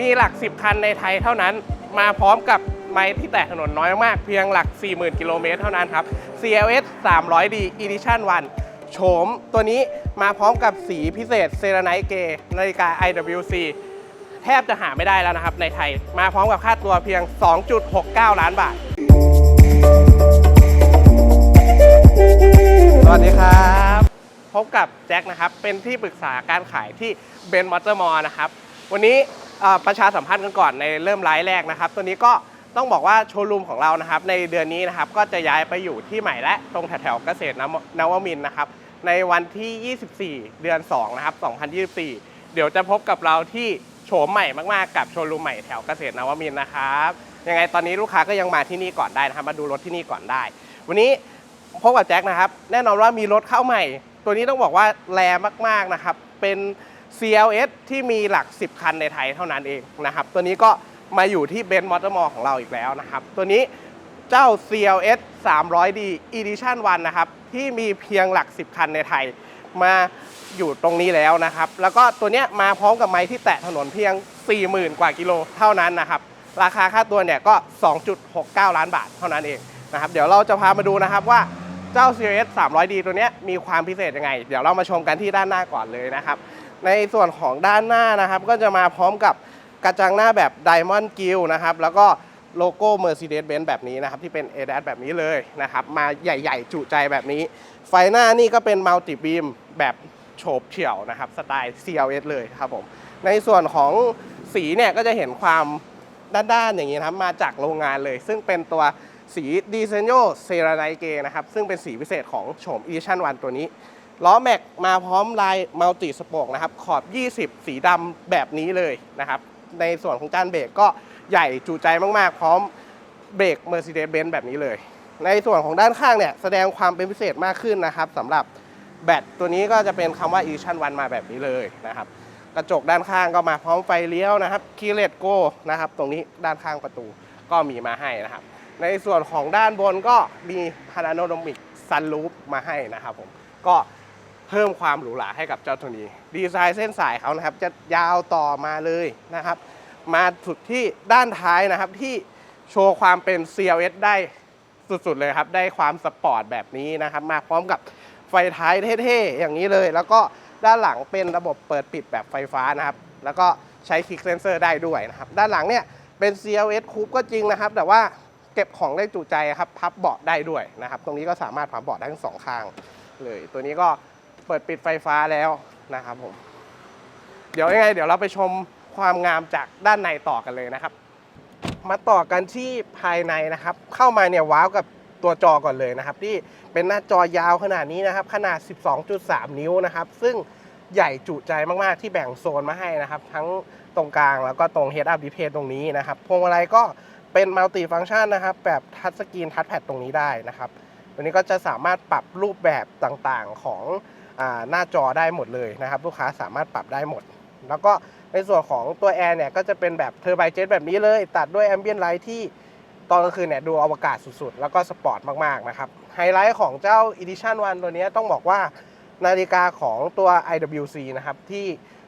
มีหลัก 10 คันในไทยเท่านั้น มาพร้อมกับไม้ที่แตะถนนน้อยมากเพียงหลัก 40,000 กิโลเมตรเท่านั้นครับ CLS 300D Edition 1โฉมตัวนี้มาพร้อมกับสีพิเศษเซราไนเกนาฬิกา IWC แทบจะหาไม่ได้แล้วนะครับในไทย มาพร้อมกับค่าตัวเพียง 2.69 ล้านบาท สวัสดีครับ พบกับแจ็คนะครับ เป็นที่ปรึกษาการขายที่เบนมอเตอร์มอลนะครับ วันนี้ ประชาสัมพันธ์กันก่อนในเริ่มไลฟ์แรกนะครับ ตัวนี้ก็ต้องบอกว่าโชว์รูมของเรานะครับ ในเดือนนี้นะครับก็จะย้ายไปอยู่ที่ใหม่และตรงแถวๆเกษตรนวนวมินนะครับ ในวันที่ 24 เดือน 2 นะครับ 2024 เดี๋ยวจะพบกับเราที่โฉมใหม่มากๆกับโชว์รูมใหม่แถวเกษตรนวมินนะครับยังไงตอนนี้ลูกค้าก็ยังมาที่นี่ก่อนได้นะครับมาดูรถที่นี่ก่อนได้ วันนี้พบกับแจ็คนะครับ แน่นอนว่ามีรถเข้าใหม่ ตัวนี้ต้องบอกว่าแรงมากๆนะครับ เป็น CLS ที่มีหลัก 10 คันในไทยเท่านั้นเองนะครับ ตัวนี้ก็มาอยู่ที่เบนซ์มอเตอร์มอลของเราอีกแล้วนะครับ ตัวนี้เจ้า CLS 300D Edition 1นะครับ ที่มีเพียงหลัก 10 คันในไทย มาอยู่ตรงนี้แล้วนะครับ แล้วก็ตัวเนี้ยมาพร้อมกับไม้ที่แตะถนนเพียง 40,000 กว่ากิโลเท่านั้นนะครับ ราคาค่าตัวเนี่ยก็ 2.69 ล้านบาทเท่านั้นเองนะครับ เดี๋ยวเราจะพามาดูนะครับว่าเจ้า CRS 300D ตัวเนี้ยมีความพิเศษยังไง เดี๋ยวเรามาชมกันที่ด้านหน้าก่อนเลยนะครับ ในส่วนของด้านหน้านะครับ ก็จะมาพร้อมกับกระจังหน้าแบบ Diamond Gill นะครับ แล้วก็โลโก้ Mercedes-Benz แบบนี้นะครับ ที่เป็น ADAS แบบนี้เลยนะครับ มาใหญ่ๆ จุใจแบบนี้ ไฟหน้านี่ก็เป็น Multi Beam แบบโฉบเฉี่ยวนะครับ สไตล์ CLS เลยครับผม ในส่วนของสีเนี่ยก็จะเห็นความด้านๆ อย่างนี้นะครับ มาจากโรงงานเลย ซึ่งเป็นตัวสีดีเซนโยเซราไนเกนะครับ ซึ่งเป็นสีพิเศษของโฉม Edition 1ตัวนี้ ล้อแม็กมาพร้อมลายมัลติสโปกนะครับ ขอบ 20 สีดำแบบนี้เลยนะครับ ในส่วนของจานเบรกก็ใหญ่จุใจมากๆ พร้อมเบรก Mercedes-Benz แบบนี้เลย ในส่วนของด้านข้างเนี่ยแสดงความเป็นพิเศษมากขึ้นนะครับสำหรับแบตตัวนี้ก็จะเป็นคำว่า Edition 1มาแบบนี้เลยนะครับ กระจกด้านข้างก็มาพร้อมไฟเลี้ยวนะครับคีเลตโกนะครับ ตรงนี้ด้านข้างประตูก็มีมาให้นะครับ ในส่วนของด้านบนก็มีพาราโนดมิกซัน o ู f มาให้นะครับผมก็ เพิ่มความหรูหราให้กับเจ้าตัวนี้ ดีไซน์เส้นสายเขานะครับ จะยาวต่อมาเลยนะครับ มาสุดที่ด้านท้ายนะครับที่โชว์ความเป็น CLS ได้สุดๆเลยครับ ได้ความสปอร์ตแบบนี้นะครับ มาพร้อมกับไฟท้ายเท่ๆ อย่างนี้เลย แล้วก็ด้านหลังเป็นระบบเปิดปิดแบบไฟฟ้านะครับ แล้วก็ใช้คลิกเซนเซอร์ได้ด้วยนะครับ ด้านหลังเนี่ยเป็น CLS คูปก็จริงนะครับ แต่ว่าเก็บของได้จุใจครับ พับเบาะได้ด้วยนะครับ ตรงนี้ก็สามารถพับเบาะได้ทั้งสองข้างเลย ตัวนี้ก็ เปิดปิดไฟฟ้าแล้วนะครับผม เดี๋ยวยังไง เดี๋ยวเราไปชมความงามจากด้านในต่อกันเลยนะครับ มาต่อกันที่ภายในนะครับ เข้ามาเนี่ยว้าวกับตัวจอก่อนเลยนะครับ ที่เป็นหน้าจอยาวขนาดนี้นะครับ ขนาด 12.3 นิ้วนะครับ ซึ่งใหญ่จุใจมากๆที่แบ่งโซนมาให้นะครับ ทั้งตรงกลางแล้วก็ตรง Head Up Display ตรงนี้นะครับพวงมาลัยก็เป็นมัลติฟัง c t ชันนะครับ แบบทัชสกรีนทัชแพดตรงนี้ได้นะครับตัวนี้ก็จะสามารถปรับรูปแบบต่างๆของ หน้าจอได้หมดเลยนะครับ ลูกค้าสามารถปรับได้หมด แล้วก็ในส่วนของตัวแอร์เนี่ยก็จะเป็นแบบเทอร์ไบเจ็ตแบบนี้เลย ตัดด้วยแอมเบียนไลท์ที่ตอนกลางคืนเนี่ยดูอวกาศสุดๆ แล้วก็สปอร์ตมากๆนะครับ ไฮไลท์ของเจ้า Edition 1 ตัวนี้ต้องบอกว่านาฬิกาของตัว IWC นะครับ ที่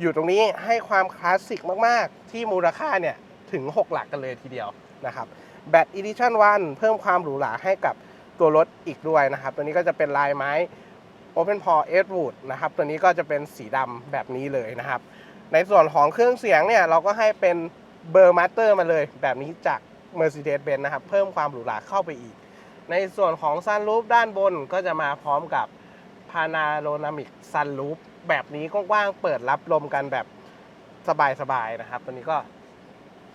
อยู่ตรงนี้ให้ความคลาสสิกมากๆ ที่มูลค่าเนี่ยถึง 6 หลักกันเลยทีเดียวนะครับแบต Edition 1 เพิ่มความหรูหราให้กับตัวรถอีกด้วยนะครับ ตัวนี้ก็จะเป็นลายไม้ Open Pore e d w o o d นะครับ ตัวนี้ก็จะเป็นสีดำแบบนี้เลยนะครับ ในส่วนของเครื่องเสียงเนี่ย เราก็ให้เป็นเบอร์มาสเตอร์มาเลยแบบนี้จาก Mercedes-Benz นะครับ เพิ่มความหรูหราเข้าไปอีก ในส่วนของซันรูฟด้านบนก็จะมาพร้อมกับพานาโรนามิกซันรูฟแบบนี้กว้างๆเปิดรับลมกันแบบสบายๆนะครับ ตัวนี้ก็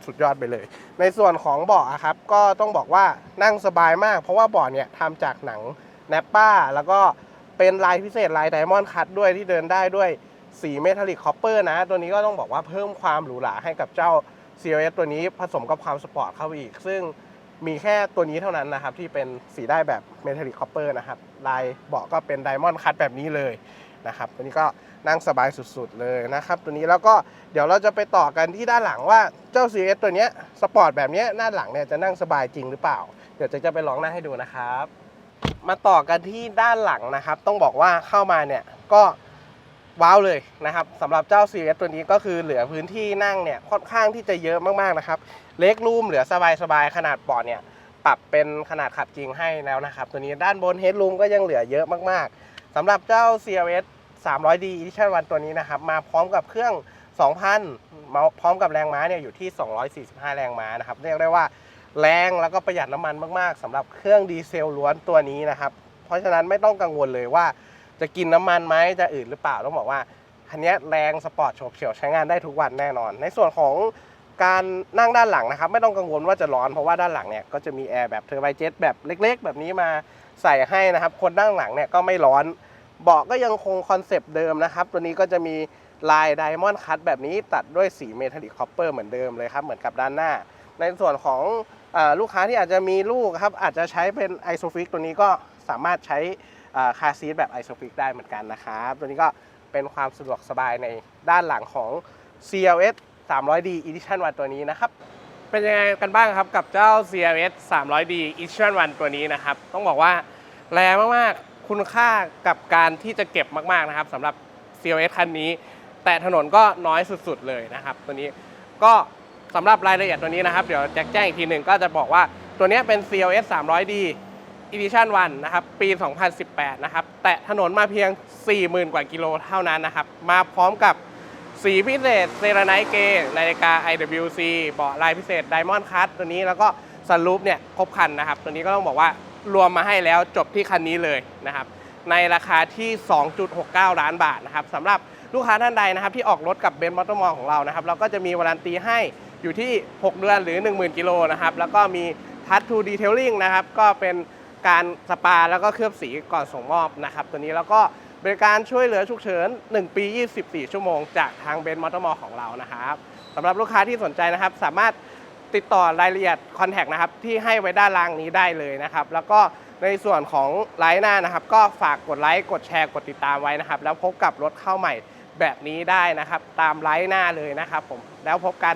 สุดยอดไปเลย ในส่วนของเบาะอะครับ ก็ต้องบอกว่านั่งสบายมาก เพราะว่าเบาะเนี่ยทำจากหนังแนปป้า แล้วก็ เป็นลายพิเศษลายไดมอนด์คัตด้วยที่เดินได้ด้วยสีเมทัลลิกคอปเปอร์นะ ตัวนี้ก็ต้องบอกว่าเพิ่มความหรูหราให้กับเจ้า CLS ตัวนี้ผสมกับความสปอร์ตเข้าไปอีก ซึ่งมีแค่ตัวนี้เท่านั้นนะครับ ที่เป็นสีได้แบบเมทัลลิกคอปเปอร์นะครับ ลายเบาะก็เป็นไดมอนด์คัตแบบนี้เลยนะครับ ตัวนี้ก็นั่งสบายสุดๆเลยนะครับ ตัวนี้แล้วก็เดี๋ยวเราจะไปต่อกันที่ด้านหลังว่าเจ้า CLS ตัวนี้สปอร์ตแบบนี้ยด้าหลังเนี่ยจะนั่งสบายจริงหรือเปล่า เดี๋ยวจะจะไปลองนั่งให้ดูนะครับ มาต่อกันที่ด้านหลังนะครับ ต้องบอกว่าเข้ามาเนี่ยก็ว้าวเลยนะครับสำหรับเจ้า CS ตัวนี้ก็คือเหลือพื้นที่นั่งเนี่ยค่อนข้างที่จะเยอะมากๆนะครับ เล็กรูมเหลือสบายๆขนาดเบาะเนี่ยปรับเป็นขนาดขับจริงให้แล้วนะครับ ตัวนี้ด้านบนเฮดรูมก็ยังเหลือเยอะมากๆสำหรับเจ้า CLS 300D Edition 1ตัวนี้นะครับ มาพร้อมกับเครื่อง 2,000มาพร้อมกับแรงม้าเนี่ยอยู่ที่ 245 แรงม้านะครับ เรียกได้ว่า แรงแล้วก็ประหยัดน้ำมันมากๆสำหรับเครื่องดีเซลล้วนตัวนี้นะครับ เพราะฉะนั้นไม่ต้องกังวลเลยว่า จะกินน้ำมันไหมจะอืดหรือเปล่าต้องบอกว่าคันนี้แรงสปอร์ตโฉบเฉี่ยวใช้งานได้ทุกวันแน่นอน ในส่วนของการนั่งด้านหลังนะครับ ไม่ต้องกังวลว่าจะร้อนเพราะว่าด้านหลังเนี่ยก็จะมีแอร์แบบเทอร์ไบเจ็ตแบบเล็ก ๆ แบบนี้มาใส่ให้นะครับ คนด้านหลังเนี่ยก็ไม่ร้อนเบาะก็ยังคงคอนเซปต์เดิมนะครับ ตัวนี้ก็จะมีลายไดมอนด์คัตแบบนี้ตัดด้วยสีเมทัลลิกคอปเปอร์เหมือนเดิมเลยครับ เหมือนกับด้านหน้า ในส่วนของอลูกค้าที่อาจจะมีลูกครับอาจจะใช้เป็นไอโซฟิกตัวนี้ก็สามารถใช้คาซีทแบบไอโซฟิกได้เหมือนกันนะครับตัวนี้ก็เป็นความสะดวกสบายในด้านหลังของ CLS 300D Edition 1ตัวนี้นะครับ เป็นยังไงกันบ้างครับกับเจ้า CLS 300D Edition 1ตัวนี้นะครับ ต้องบอกว่าแรงมาก ๆ คุณค่ากับการที่จะเก็บมาก ๆ นะครับสำหรับ CLS คันนี้ แต่ถนนก็น้อยสุด ๆ เลยนะครับ ตัวนี้ก็ สำหรับรายละเอียดตัวนี้นะครับเดี๋ยวแจ็คแจ้งอีกทีหนึ่งก็จะบอกว่าตัวนี้เป็น CLS 300D Edition 1นะครับปี 2018 นะครับ แตะถนนมาเพียง 40,000 กว่ากิโลเท่านั้นนะครับ มาพร้อมกับสีพิเศษเซราไนเกนาฬิกา IWC เบาะลายพิเศษ Diamond Cut ตัวนี้แล้วก็ซันรูปเนี่ยครบคันนะครับ ตัวนี้ก็ต้องบอกว่ารวมมาให้แล้วจบที่คันนี้เลยนะครับ ในราคาที่ 2.69 ล้านบาทนะครับสำหรับลูกค้าท่านใดนะครับที่ออกรถกับเบนซ์มอเตอร์มอลของเรานะครับ เราก็จะมีวารันตีให้ อยู่ที่ 6 เดือนหรือ 10,000 กิโลนะครับ แล้วก็มีทั t ทูดีเทลลิ่งนะครับ ก็เป็นการสปาแล้วก็เคลือบสีก่อนส่งมอบนะครับ ตัวนี้แล้วก็บริการช่วยเหลือฉุกเฉิน 1 ปี 24 ชั่วโมง จากทางเบนมอเตอร์มอลของเรานะครับสำหรับลูกค้าที่สนใจนะครับ สามารถติดต่อรายละเอียดคอนแทคนะครับที่ให้ไว้ด้านล่างนี้ได้เลยนะครับ แล้วก็ในส่วนของไลน์หน้านะครับ ก็ฝากกดไลค์กดแชร์กดติดตามไว้นะครับ แล้วพบกับรถเข้าใหม่แบบนี้ได้นะครับ ตามไลน์หน้าเลยนะครับผมแล้วพบกัน